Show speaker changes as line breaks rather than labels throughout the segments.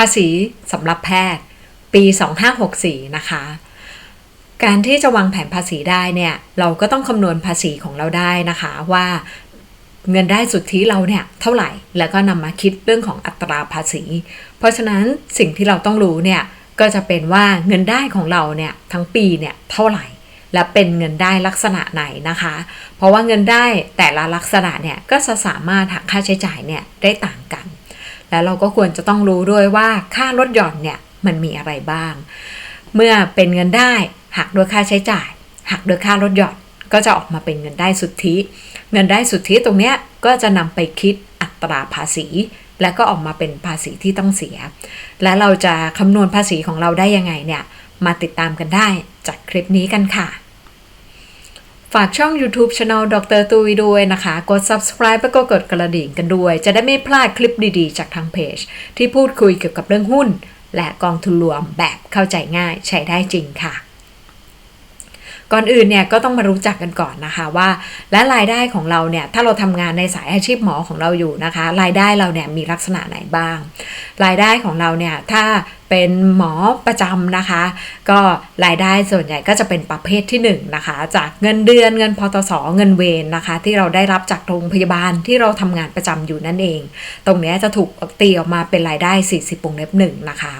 ภาษีสำหรับแพทย์ ปี 2564 นะคะ การที่จะวางแผนภาษีได้เนี่ย เราก็ต้องคำนวณภาษีของเราได้นะคะว่าเงินได้สุทธิเราเนี่ยเท่าไหร่ แล้วก็นำมาคิดเรื่องของอัตราภาษี เพราะฉะนั้นสิ่งที่เราต้องรู้เนี่ยก็จะเป็นว่าเงินได้ของเราเนี่ยทั้งปีเนี่ยเท่าไหร่ และเป็นเงินได้ลักษณะไหนนะคะ เพราะว่าเงินได้แต่ละลักษณะเนี่ยก็จะสามารถหักค่าใช้จ่ายเนี่ยได้ต่างกัน แล้วเราก็ควรจะต้องรู้ด้วยว่าค่าลดหย่อนเนี่ยมันมีอะไรบ้าง เมื่อเป็นเงินได้หักด้วยค่าใช้จ่าย หักด้วยค่าลดหย่อนก็จะออกมาเป็นเงินได้สุทธิ เงินได้สุทธิตรงเนี้ยก็จะนำไปคิดอัตราภาษี และก็ออกมาเป็นภาษีที่ต้องเสีย และเราจะคำนวณภาษีของเราได้ยังไงเนี่ย มาติดตามกันได้จากคลิปนี้กันค่ะ ฝากช่อง YouTube Channel ดรตุยด้วยนะคะ กด subscribe แล้วก็กดกระดิ่งกันด้วย จะได้ไม่พลาดคลิปดีๆ จากทางเพจ ที่พูดคุยเกี่ยวกับเรื่องหุ้น และกองทุนรวมแบบเข้าใจง่ายใช้ได้จริงค่ะ ก่อนอื่นเนี่ยก็ต้องมารู้จักกันก่อนนะคะว่า และรายได้ของเราเนี่ยถ้าเราทำงานในสายอาชีพหมอของเราอยู่นะคะ รายได้เราเนี่ยมีลักษณะไหนบ้าง รายได้ของเราเนี่ยถ้า เป็นหมอประจำนะคะ ก็รายได้ส่วนใหญ่ก็จะเป็นประเภทที่1นนะคะ จากเงินเดือนเงินพตสเงินเวรนนะคะ ที่เราได้รับจากโรงพยาบาลที่เราทำงานประจำอยู่นั่นเอง ตรงนี้จะถูกตีออกมาเป็นรายได้ 40วงเล็บ1นะคะ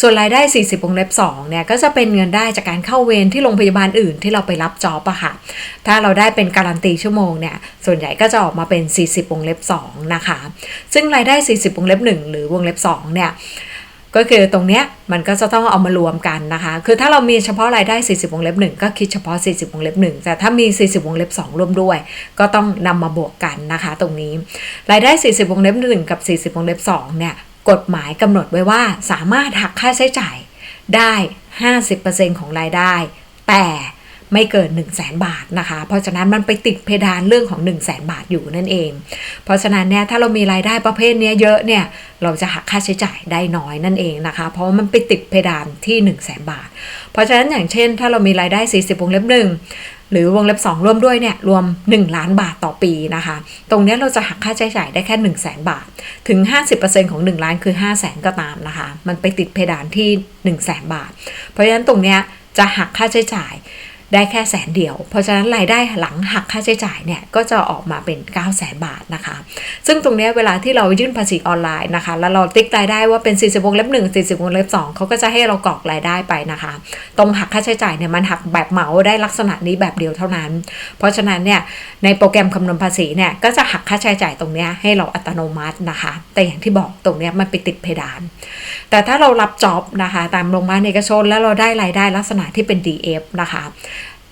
ส่วนรายได้ 40วงเล็บ2เนี่ยก็จะเป็นเงินได้จากการเข้าเวรที่โรงพยาบาลอื่นที่เราไปรับจอบอะค่ะ ถ้าเราได้เป็นการันตีชั่วโมงเนี่ยส่วนใหญ่ก็จะออกมาเป็น 40วงเล็บ2นะคะ ซึ่งรายได้ 40วงเล็บ1หรือวงเล็บ2เนี่ย ก็คือตรงเนี้ยมันก็จะต้องเอามารวมกันนะคะ คือถ้าเรามีเฉพาะรายได้ 40 วงเล็บ 1 ก็คิดเฉพาะ 40 วงเล็บ 1 แต่ถ้ามี 40 วงเล็บ 2 ร่วมด้วย ก็ต้องนำมาบวกกันนะคะ ตรงนี้ รายได้ 40 วงเล็บ 1 กับ 40 วงเล็บ 2 เนี่ย กฎหมายกำหนดไว้ว่าสามารถหักค่าใช้จ่ายได้ 50%ของรายได้ แต่ ไม่เกิน 1 0 0 0 0แบาทนะคะ เพราะฉะนั้นมันไปติดเพดานเรื่องของ 1 0 0 0 0แบาทอยู่นั่นเอง เพราะฉะนั้นเนี่ยถ้าเรามีรายได้ประเภทนี้เยอะเนี่ยเราจะหักค่าใช้จ่ายได้น้อยนั่นเองนะคะ เพราะว่ามันไปติดเพดานที่ 1 0 0 0 0แบาท เพราะฉะนั้นอย่างเช่น ถ้าเรามีรายได้ 40วงเล็บหนึ่งหรือวงเล็บ 2 ร่วมด้วยเนี่ยรวม 1 ล้านบาทต่อปีนะคะ ตรงนี้เราจะหักค่าใช้จ่ายได้แค่ 1 0 0 0 0แบาท ถึง 50%ของ 1 ล้านคือ 5 0 0 0 0 0 ก็ตามนะคะ มันไปติดเพดานที่ 1 0 0 0 0แบาท เพราะฉะนั้นตรงนี้จะหักค่าใช้จ่าย ได้แค่แสนเดียว เพราะฉะนั้นรายได้หลังหักค่าใช้จ่ายเนี่ยก็จะออกมาเป็น 9 0 0 0 0 0บาทนะคะ ซึ่งตรงนี้เวลาที่เรายื่นภาษีออนไลน์นะคะ แล้วเราติ๊กรายได้ว่าเป็น 40วงเล็บ1 40วงเล็บ2เขาก็จะให้เรากรอกรายได้ไปนะคะ ตรงหักค่าใช้จ่ายเนี่ยมันหักแบบเหมาได้ลักษณะนี้แบบเดียวเท่านั้น เพราะฉะนั้นเนี่ยในโปรแกรมคำนวณภาษีเนี่ยก็จะหักค่าใช้จ่ายตรงนี้ให้เราอัตโนมัตินะคะ แต่อย่างที่บอกตรงนี้มันไปติดเพดาน แต่ถ้าเรารับจ็อบนะคะ ตามโรงพยาบาลเอกชนแล้วเราได้รายได้ลักษณะที่เป็น DF นะคะ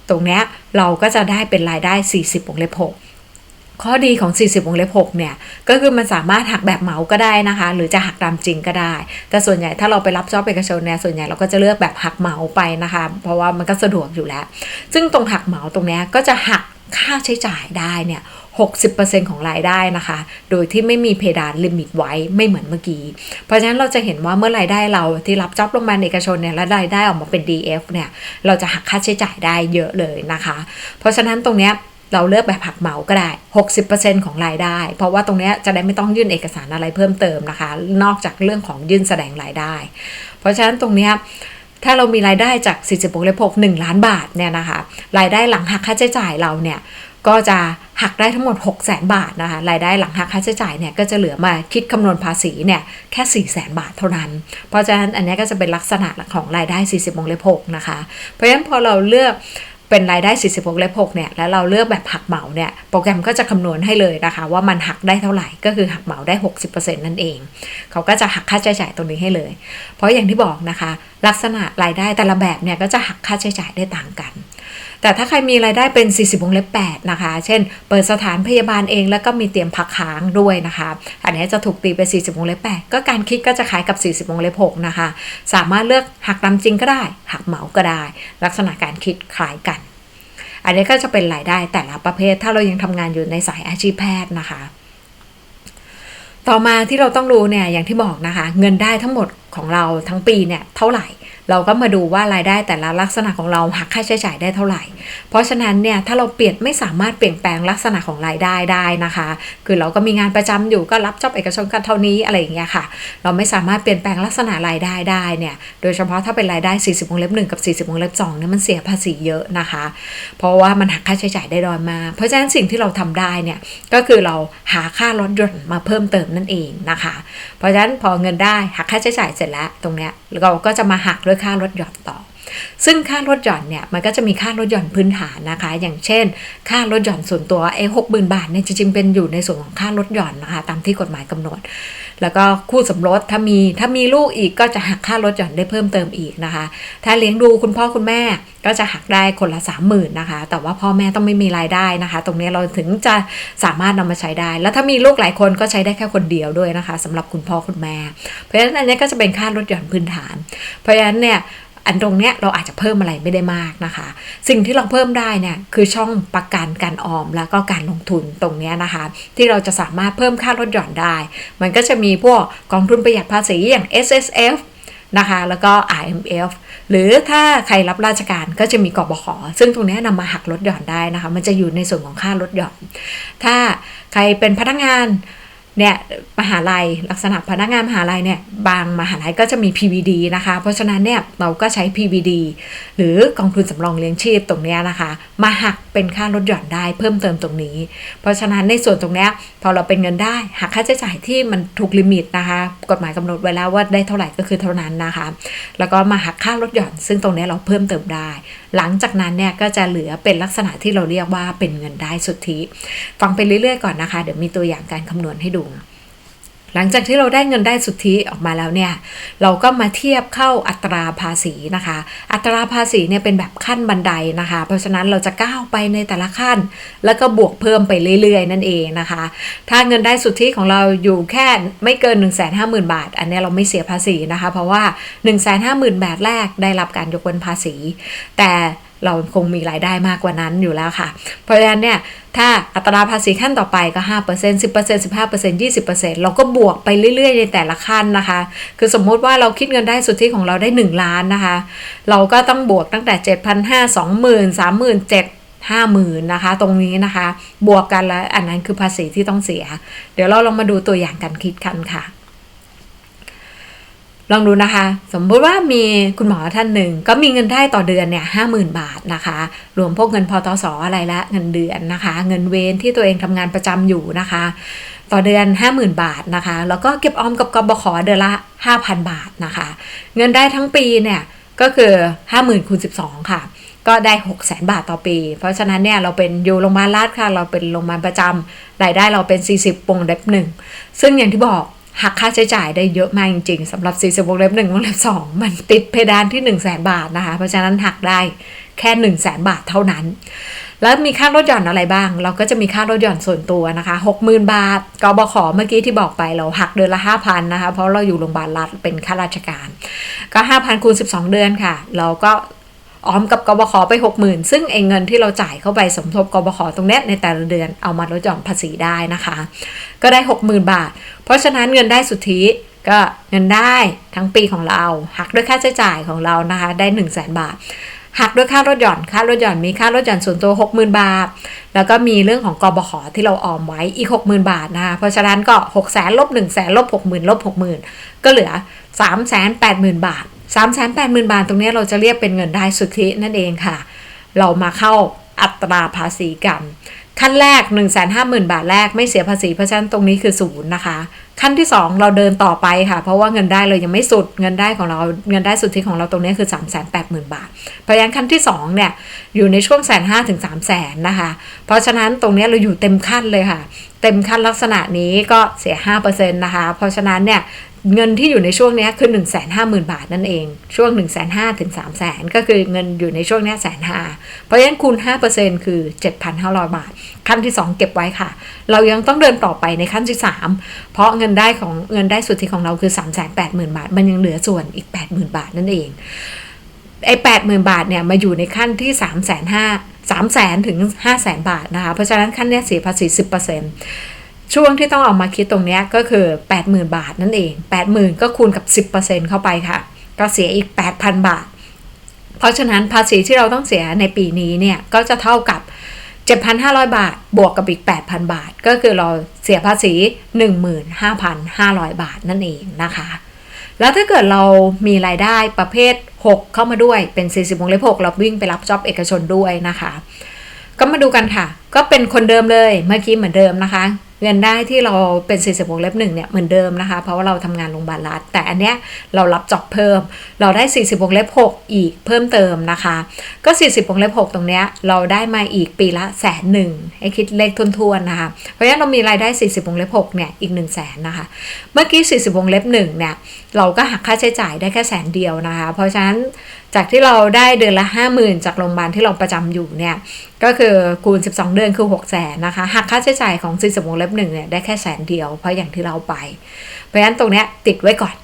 ตรงนี้เราก็จะได้เป็นรายได้ 40วงเล็บ6ข้อดีของ 40 วงเล็บ 6 เนี่ย ก็คือมันสามารถหักแบบเหมาก็ได้นะคะ หรือจะหักตามจริงก็ได้ แต่ส่วนใหญ่ถ้าเราไปรับจอบเอกชนเนี่ย ส่วนใหญ่เราก็จะเลือกแบบหักเหมาไปนะคะ เพราะว่ามันก็สะดวกอยู่แล้ว ซึ่งตรงหักเหมาตรงนี้ก็จะหักค่าใช้จ่ายได้เนี่ย 60%ของรายได้นะคะ โดยที่ไม่มีเพดานลิมิตไว้ไม่เหมือนเมื่อกี้ เพราะฉะนั้นเราจะเห็นว่าเมื่อรายได้เราที่รับจ็อบโรงพยาบาลเอกชนเนี่ยและรายได้ออกมาเป็น DF เนี่ยเราจะหักค่าใช้จ่ายได้เยอะเลยนะคะ เพราะฉะนั้นตรงเนี้ยเราเลือกแบบหักเหมาก็ได้ 60%ของรายได้ เพราะว่าตรงนี้จะได้ไม่ต้องยื่นเอกสารอะไรเพิ่มเติมนะคะ นอกจากเรื่องของยื่นแสดงรายได้ เพราะฉะนั้นตรงนี้ถ้าเรามีรายได้จาก40 6เลข1ล้านบาทเนี่ยนะคะ รายได้หลังหักค่าใช้จ่ายเราเนี่ย ก็จะหักได้ทั้งหมด 6 0 0 0 0 0บาทนะคะ รายได้หลังหักค่าใช้จ่ายเนี่ยก็จะเหลือมาคิดคำนวณภาษีเนี่ยแค่4 0 0 0 0 0บาทเท่านั้น เพราะฉะนั้นอันนี้ก็จะเป็นลักษณะของรายได้ 40วงเล็บ6นะคะ เพราะฉะนั้นพอเราเลือกเป็นรายได้ 40วงเล็บ6เนี่ย แล้วเราเลือกแบบหักเหมาเนี่ย โปรแกรมก็จะคำนวณให้เลยนะคะ ว่ามันหักได้เท่าไหร่ ก็คือหักเหมาได้ 60%นั่นเอง เขาก็จะหักค่าใช้จ่ายตรงนี้ให้เลย เพราะอย่างที่บอกนะคะ ลักษณะรายได้แต่ละแบบเนี่ยก็จะหักค่าใช้จ่ายได้ต่างกัน แต่ถ้าใครมีรายได้เป็น 40วงเล็บ8นะคะ เช่น เปิดสถานพยาบาลเองแล้วก็มีเตรียมพักค้างด้วยนะคะ อันนี้จะถูกตีไป 40วงเล็บ8ก็การคิดก็จะคล้ายกับ 40วงเล็บ6นะคะ สามารถเลือกหักตามจริงก็ได้ หักเหมาก็ได้ ลักษณะการคิดคล้ายกัน อันนี้ก็จะเป็นรายได้แต่ละประเภท ถ้าเรายังทำงานอยู่ในสายอาชีพแพทย์นะคะต่อมาที่เราต้องรู้เนี่ยอย่างที่บอกนะคะ เงินได้ทั้งหมดของเราทั้งปีเนี่ยเท่าไหร่ เราก็มาดูว่ารายได้แต่ละลักษณะของเราหักค่าใช้จ่ายได้เท่าไหร่ เพราะฉะนั้นเนี่ยถ้าเราเปลี่ยนไม่สามารถเปลี่ยนแปลงลักษณะของรายได้ได้นะคะ คือเราก็มีงานประจำอยู่ก็รับจอบเอกชนกันเท่านี้อะไรอย่างเงี้ยค่ะ เราไม่สามารถเปลี่ยนแปลงลักษณะรายได้ได้เนี่ยโดยเฉพาะถ้าเป็นรายได้ 40วงเล็บ1กับ 40วงเล็บ2เนี่ยมันเสียภาษีเยอะนะคะ เพราะว่ามันหักค่าใช้จ่ายได้ดอยมา เพราะฉะนั้นสิ่งที่เราทำได้เนี่ยก็คือเราหาค่ารถยนต์มาเพิ่มเติมนั่นเองนะคะ เพราะฉะนั้นพอเงินได้หักค่าใช้จ่ายเสร็จแล้วตรงเนี้ยเราก็จะมาหักด้วยค่ารถหย่อนต่อ ซึ่งค่ารถหย่อนเนี่ยมันก็จะมีค่ารถหย่อนพื้นฐานนะคะ อย่างเช่น ค่ารถหย่อนส่วนตัวไอ้หกหมื่นบาทเนี่ยจริงๆเป็นอยู่ในส่วนของค่ารถหย่อนนะคะตามที่กฎหมายกำหนด แล้วก็คู่สมรสถ้ามีถ้ามีลูกอีกก็จะหักค่ารถหย่อนได้เพิ่มเติมอีกนะคะ ถ้าเลี้ยงดูคุณพ่อคุณแม่ก็จะหักได้คนละ 3 0,000นะคะ แต่ว่าพ่อแม่ต้องไม่มีรายได้นะคะ ตรงนี้เราถึงจะสามารถนำมาใช้ได้ แล้วถ้ามีลูกหลายคนก็ใช้ได้แค่คนเดียวด้วยนะคะสำหรับคุณพ่อคุณแม่ เพราะฉะนั้นอันนี้ก็จะเป็นค่ารถหย่อนพื้นฐาน เพราะฉะนั้นเนี่ย อันตรงเนี้ยเราอาจจะเพิ่มอะไรไม่ได้มากนะคะ สิ่งที่เราเพิ่มได้เนี่ยคือช่องประกันการออมแล้วก็การลงทุนตรงเนี้ยนะคะ ที่เราจะสามารถเพิ่มค่าลดหย่อนได้ มันก็จะมีพวกกองทุนประหยัดภาษีอย่าง S S F นะคะแล้วก็ IMF หรือถ้าใครรับราชการก็จะมีกบขซึ่งตรงนี้นำมาหักลดหย่อนได้นะคะ มันจะอยู่ในส่วนของค่าลดหย่อน ถ้าใครเป็นพนักงาน เนี่ยมหาลัยลักษณะพนักงานมหาลัยเนี่ยบางมหาลัยก็จะมี PVD นะคะ เพราะฉะนั้นเนี่ยเราก็ใช้ PVD หรือกองทุนสำรองเลี้ยงชีพตรงเนี้ยนะคะ มาหักเป็นค่าลดหย่อนได้เพิ่มเติมตรงนี้ เพราะฉะนั้นในส่วนตรงเนี้ยพอเราเป็นเงินได้หักค่าใช้จ่ายที่มันถูกลิมิตนะคะ กฎหมายกำหนดไว้แล้วว่าได้เท่าไหร่ก็คือเท่านั้นนะคะ แล้วก็มาหักค่าลดหย่อน ซึ่งตรงเนี้ยเราเพิ่มเติมได้ หลังจากนั้นเนี่ยก็จะเหลือเป็นลักษณะที่เราเรียกว่าเป็นเงินได้สุทธิ ฟังไปเรื่อยๆก่อนนะคะ เดี๋ยวมีตัวอย่างการคำนวณให้ดู หลังจากที่เราได้เงินได้สุทธิออกมาแล้วเนี่ย เราก็มาเทียบเข้าอัตราภาษีนะคะ อัตราภาษีเนี่ยเป็นแบบขั้นบันไดนะคะ เพราะฉะนั้นเราจะก้าวไปในแต่ละขั้น แล้วก็บวกเพิ่มไปเรื่อย ๆ นั่นเองนะคะ ถ้าเงินได้สุทธิของเราอยู่แค่ไม่เกิน 1 5 0 0 0 0 บาท อันนี้เราไม่เสียภาษีนะคะ เพราะว่า 1 5 0 0 0 0 บาทแรกได้รับการยกเว้นภาษี แต่ เราคงมีรายได้มากกว่านั้นอยู่แล้วค่ะ เพราะฉะนั้นเนี่ยถ้าอัตราภาษีขั้นต่อไปก็ 5% 10% 15% 20%เราก็บวกไปเรื่อย ๆ ในแต่ละขั้นนะคะ คือสมมติว่าเราคิดเงินได้สุทธิของเราได้ 1 ล้านนะคะ เราก็ต้องบวกตั้งแต่ 7,500 20,000 37,000ห้าหมื่นนะคะ ตรงนี้นะคะ บวกกันแล้วอันนั้นคือภาษีที่ต้องเสีย เดี๋ยวเราลองมาดูตัวอย่างการคิดกันค่ะ ลองดูนะคะ สมมติว่ามีคุณหมอท่านหนึ่ง ก็มีเงินได้ต่อเดือนเนี่ยห้าหมื่นบาทนะคะ รวมพวกเงินพอตสอะไรละเงินเดือนนะคะ เงินเวนที่ตัวเองทำงานประจำอยู่นะคะ ต่อเดือน 50,000 บาทนะคะ แล้วก็เก็บออมกับกบขเดือนละ 5,000 บาทนะคะ เงินได้ทั้งปีเนี่ยก็คือ 50,000คูณ12 ค่ะ ก็ได้ 6 0 0 0 0บาทต่อปี เพราะฉะนั้นเนี่ยเราเป็นอยู่โรงพยาบาลรัฐค่ะ เราเป็นโรงพยาบาลประจำรายได้เราเป็น 40วงเล็บหนึ่งซึ่งอย่างที่บอก หักค่าใช้จ่ายได้เยอะมากจริงๆสำหรับ40วงเล็บหนึ่งวงเล็บสองมันติดเพดานที่ 1 0 0 0 0แบาทนะคะ เพราะฉะนั้นหักได้แค่ 1 0 0 0 0แบาทเท่านั้น แล้วมีค่ารถหย่อนอะไรบ้าง เราก็จะมีค่ารถหย่อนส่วนตัวนะคะ 60,000 บาทกบขเมื่อกี้ที่บอกไปเราหักเดือนละ 5,000นะคะเพราะเราอยู่โรงพยาบาลรัฐเป็นข้าราชการ ก็ 5,000คูณ12 เดือนค่ะ เราก็ ออมกับกบขไป 60,000 ซึ่งเองเงินที่เราจ่ายเข้าไปสมทบกบขตรงนี้ในแต่ละเดือนเอามาลดหย่อนภาษีได้นะคะ ก็ได้ 60,000 บาท เพราะฉะนั้นเงินได้สุทธิก็เงินได้ทั้งปีของเรา หักด้วยค่าใช้จ่ายของเรานะคะ ได้ 1 0 0 0 0แบาท หักด้วยค่ารถหย่อน ค่ารถหย่อนมีค่ารถหย่อนส่วนตัว 60,000 บาท แล้วก็มีเรื่องของกบขที่เราออมไว้อีก 60,000 บาทนะคะเพราะฉะนั้นก็6 0 0 0 0ลบ1 0 0 0 0ลบ60,000ลบ60,000 ก็เหลือ 380,000 บาท 380,000 บาทตรงนี้เราจะเรียกเป็นเงินได้สุทธินั่นเองค่ะ เรามาเข้าอัตราภาษีกัน ขั้นแรก 1 5 0 0 0 0 บาทแรกไม่เสียภาษีเพราะฉะนั้นตรงนี้คือศูนย์นะคะ ขั้นที่ 2 เราเดินต่อไปค่ะ เพราะว่าเงินได้เลยยังไม่สุดเงินได้ของเราเงินได้สุทธิของเราตรงนี้คือ 3 8 0 0 0 0 บาท เพราะฉะนั้นขั้นที่2เนี่ยอยู่ในช่วงแสนห้าถึงสามแสนนะคะ เพราะฉะนั้นตรงนี้เราอยู่เต็มขั้นเลยค่ะ เต็มขั้นลักษณะนี้ก็เสีย5%นะคะ เพราะฉะนั้นเนี่ย เงินที่อยู่ในช่วงนี้คือ 1 5 0 0 0 0 บาทนั่นเอง ช่วง 1 5 0 0 0 0ถึง3 0 0 0 0ก็คือเงินอยู่ในช่วงนี้แสนห้าเพราะฉะนั้นคูณ 5%คือ 7,500 บาท ขั้นที่ 2 เก็บไว้ค่ะ เรายังต้องเดินต่อไปในขั้นที่ 3 เพราะเงินได้ของเงินได้สุทธิของเราคือ 380,000 บาท มันยังเหลือส่วนอีก 80,000 บาทนั่นเองไอ้80,000 บาทเนี่ยมาอยู่ในขั้นที่ 3 5 0 0 0 0 3 0 0 0 0 0 ถึง 5 0 0 0 0 0 บาทนะคะ เพราะฉะนั้นขั้นนี้เสียภาษี 10% ช่วงที่ต้องเอามาคิดตรงนี้ก็คือ 80,000 บาทนั่นเอง 80,000 ก็คูณกับ 10%เข้าไปค่ะ ก็เสียอีก 8,000 บาท เพราะฉะนั้นภาษีที่เราต้องเสียในปีนี้เนี่ย ก็จะเท่ากับ 7,500 บาท บวกกับอีก 8,000 บาท ก็คือเราเสียภาษี 15,500 บาทนั่นเองนะคะ แล้วถ้าเกิดเรามีรายได้ประเภท 6 เข้ามาด้วยเป็น 40วงเล็บ6เราวิ่งไปรับจ็อบเอกชนด้วยนะคะ ก็มาดูกันค่ะ ก็เป็นคนเดิมเลยเมื่อกี้เหมือนเดิมนะคะ เงินได้ที่เราเป็น 40วงเล็บ1เนี่ยเหมือนเดิมนะคะ เพราะว่าเราทำงานโรงพยาบาลรัฐแต่อันเนี้ยเรารับจ็อบเพิ่ม เราได้ 40วงเล็บ6 อีกเพิ่มเติมนะคะ ก็ 40วงเล็บ6 ตรงเนี้ยเราได้มาอีกปีละแสนหนึ่งให้คิดเลขทุนๆนะคะ เพราะฉะนั้นเรามีรายได้ 40วงเล็บ6เนี่ยอีก1 0 0 0 0แสนนะคะ เมื่อกี้ 40วงเล็บ1เนี่ยเราก็หักค่าใช้จ่ายได้แค่แสนเดียวนะคะ เพราะฉะนั้น จากที่เราได้เดือนละ 50,000 จากโรงพยาบาลที่เราประจำอยู่เนี่ยก็คือคูณ 12 เดือนคือ 6 0 0แสนนะคะหักค่าใช้จ่ายของ40วงเล็บ1เนี่ยได้แค่แสนเดียวเพราะอย่างที่เราไป เพราะฉะนั้นตรงเนี้ยติดไว้ก่อน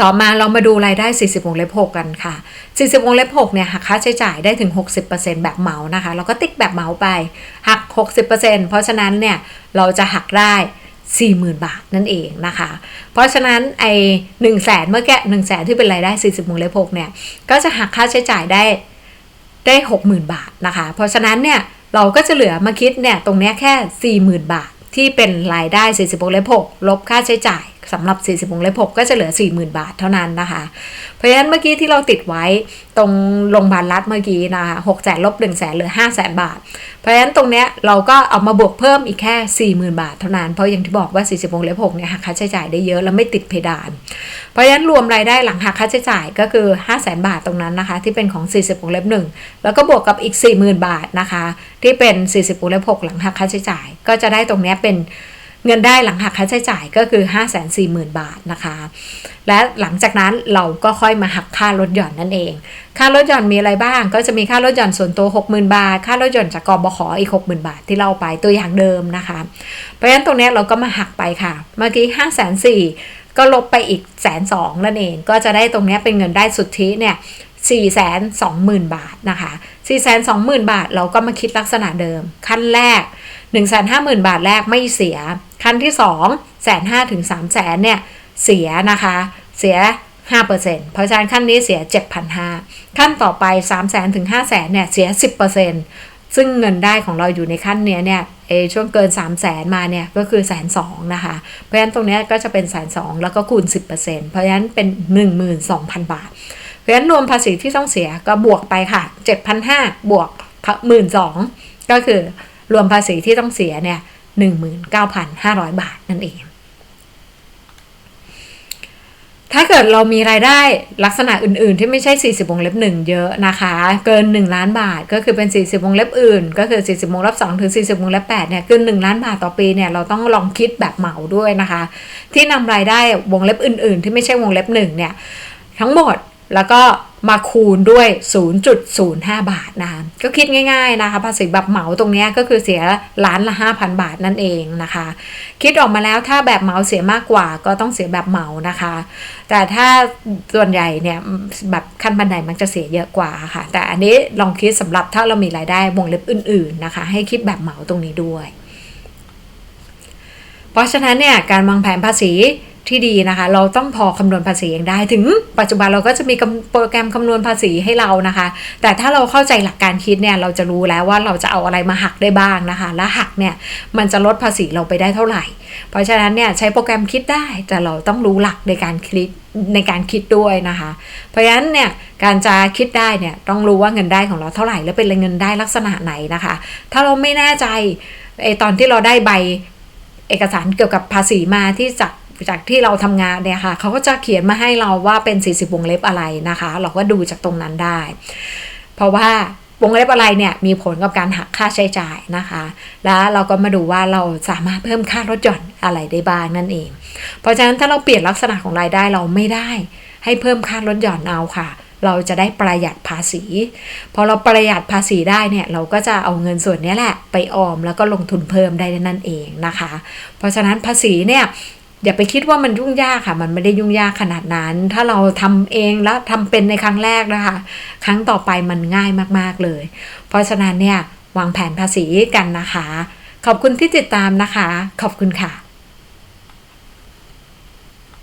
ต่อมาเรามาดูรายได้ 40วงเล็บ6กันค่ะ 40วงเล็บ6เนี่ยหักค่าใช้จ่ายได้ถึง 60%แบบเหมานะคะ เราก็ติ๊กแบบเหมาไปหัก 60%เพราะฉะนั้นเนี่ยเราจะหักได้ 40,000 บาทนั่นเองนะคะ เพราะฉะนั้นไอ้1 0 0 0 0แสนเมื่อกี้1 0 0 0 0แสนที่เป็นรายได้ 40วงเล็บ6เนี่ย ก็จะหักค่าใช้จ่ายได้ได้ 60,000 บาทนะคะ เพราะฉะนั้นเนี่ยเราก็จะเหลือมาคิดเนี่ยตรงนี้แค่ 40,000 บาทที่เป็นรายได้ 40วงเล็บ6ลบค่าใช้จ่าย สำหรับ 40วงเล็บ6ก็จะเหลือ 40,000 บาทเท่านั้นนะคะ เพราะฉะนั้นเมื่อกี้ที่เราติดไว้ตรงโรงพยาบาลรัฐเมื่อกี้นะคะ6แสนลบ1แสนเหลือ5แสนบาท เพราะฉะนั้นตรงเนี้ยเราก็เอามาบวกเพิ่มอีกแค่ 40,000 บาทเท่านั้น เพราะอย่างที่บอกว่า 40วงเล็บ6เนี่ยหักค่าใช้จ่ายได้เยอะแล้วไม่ติดเพดาน เพราะฉะนั้นรวมรายได้หลังหักค่าใช้จ่ายก็คือ5 0 0แสนบาทตรงนั้นนะคะ ที่เป็นของ 40วงเล็บ1แล้วก็บวกกับอีก 40,000 บาทนะคะ ที่เป็น 40วงเล็บ6หลังหักค่าใช้จ่าย ก็จะได้ตรงเนี้ยเป็น เงินได้หลังหักค่าใช้จ่ายก็คือ 5 4 0 0 0 0 บาทนะคะ และหลังจากนั้นเราก็ค่อยมาหักค่ารถหย่อนนั่นเอง ค่ารถหย่อนมีอะไรบ้าง ก็จะมีค่ารถหย่อนส่วนตัว 60,000 บาท ค่ารถหย่อนจากกบขออีก 60,000 บาทที่เราไปตัวอย่างเดิมนะคะ เพราะฉะนั้นตรงนี้เราก็มาหักไปค่ะ เมื่อกี้5 4 0 0 0ก็ลบไปอีกแสนสองนั่นเอง ก็จะได้ตรงนี้เป็นเงินได้สุทธิเนี่ย4 2 0 0 0 0 บาทนะคะ 4 2 0 0 0 0 บาท เราก็มาคิดลักษณะเดิม ขั้นแรก 1 5 0 0 0 0 บาทแรกไม่เสีย ขั้นที่2แสนห้าถึง3 0 0 0 0เนี่ย เสียนะคะ เสีย 5%เพราะฉะนั้นขั้นนี้เสีย 7,500 ขั้นต่อไป 3 0 0 0 0 0ถึง5 0 0 0 0เนี่ย เสีย 10%ซึ่งเงินได้ของเราอยู่ในขั้นเนี้ยเนี่ยเอช่วงเกิน 3 0 0 0 0 0มาเนี่ยก็คือแสนสองนะคะ เพราะฉะนั้นตรงนี้ก็จะเป็นแสนสองแล้วก็คูณ 10%เพราะฉะนั้นเป็น 12,000 บาท เพราะฉะนั้นรวมภาษีที่ต้องเสียก็บวกไปค่ะ 7,500 บวก 12,000 ก็คือ รวมภาษีที่ต้องเสียเนี่ย19,500 บาทนั่นเอง ถ้าเกิดเรามีรายได้ลักษณะอื่นๆ ที่ไม่ใช่ 40 วงเล็บ 1 เยอะนะคะ เกิน 1 ล้านบาทก็คือเป็น 40 วงเล็บอื่น ก็คือ 40 วงเล็บ2ถึง 40 วงเล็บ8เนี่ยเกิน 1 ล้านบาทต่อปีเนี่ยเราต้องลองคิดแบบเหมาด้วยนะคะ ที่นำรายได้วงเล็บอื่น ๆ ที่ไม่ใช่วงเล็บ1เนี่ยทั้งหมดแล้วก็ มาคูณด้วย 0.05 บาทนะคะก็คิดง่ายๆนะคะภาษีแบบเหมาตรงนี้ก็คือเสียล้านละ 5,000 บาทนั่นเองนะคะ คิดออกมาแล้วถ้าแบบเหมาเสียมากกว่าก็ต้องเสียแบบเหมานะคะ แต่ถ้าส่วนใหญ่เนี่ยแบบขั้นบันไดมันจะเสียเยอะกว่าค่ะ แต่อันนี้ลองคิดสำหรับถ้าเรามีรายได้วงเล็บอื่นๆนะคะ ให้คิดแบบเหมาตรงนี้ด้วย เพราะฉะนั้นเนี่ยการวางแผนภาษี ที่ดีนะคะ เราต้องพอคำนวณภาษีเองได้ถึง ปัจจุบันเราก็จะมีโปรแกรมคำนวณภาษีให้เรานะคะ แต่ถ้าเราเข้าใจหลักการคิดเนี่ยเราจะรู้แล้วว่าเราจะเอาอะไรมาหักได้บ้างนะคะ และหักเนี่ยมันจะลดภาษีเราไปได้เท่าไหร่ เพราะฉะนั้นเนี่ยใช้โปรแกรมคิดได้แต่เราต้องรู้หลักในการคิดในการคิดด้วยนะคะ เพราะฉะนั้นเนี่ยการจะคิดได้เนี่ยต้องรู้ว่าเงินได้ของเราเท่าไหร่และเป็นเงินได้ลักษณะไหนนะคะ ถ้าเราไม่แน่ใจไอตอนที่เราได้ใบเอกสารเกี่ยวกับภาษีมาที่จาก จากที่เราทำงานเนี่ยค่ะเขาก็จะเขียนมาให้เราว่าเป็น 40 วงเล็บอะไรนะคะ เราก็ดูจากตรงนั้นได้ เพราะว่าวงเล็บอะไรเนี่ยมีผลกับการหักค่าใช้จ่ายนะคะ แล้วเราก็มาดูว่าเราสามารถเพิ่มค่ารถหย่อนอะไรได้บ้างนั่นเอง เพราะฉะนั้นถ้าเราเปลี่ยนลักษณะของรายได้เราไม่ได้ ให้เพิ่มค่ารถหย่อนเอาค่ะ เราจะได้ประหยัดภาษี พอเราประหยัดภาษีได้เนี่ยเราก็จะเอาเงินส่วนนี้แหละ ไปออมแล้วก็ลงทุนเพิ่มได้นั่นเองนะคะ เพราะฉะนั้นภาษีเนี่ย อย่าไปคิดว่ามันยุ่งยากค่ะ มันไม่ได้ยุ่งยากขนาดนั้น ถ้าเราทำเองแล้วทำเป็นในครั้งแรกนะคะ ครั้งต่อไปมันง่ายมากๆเลย เพราะฉะนั้นเนี่ยวางแผนภาษีกันนะคะ ขอบคุณที่ติดตามนะคะ ขอบคุณค่ะ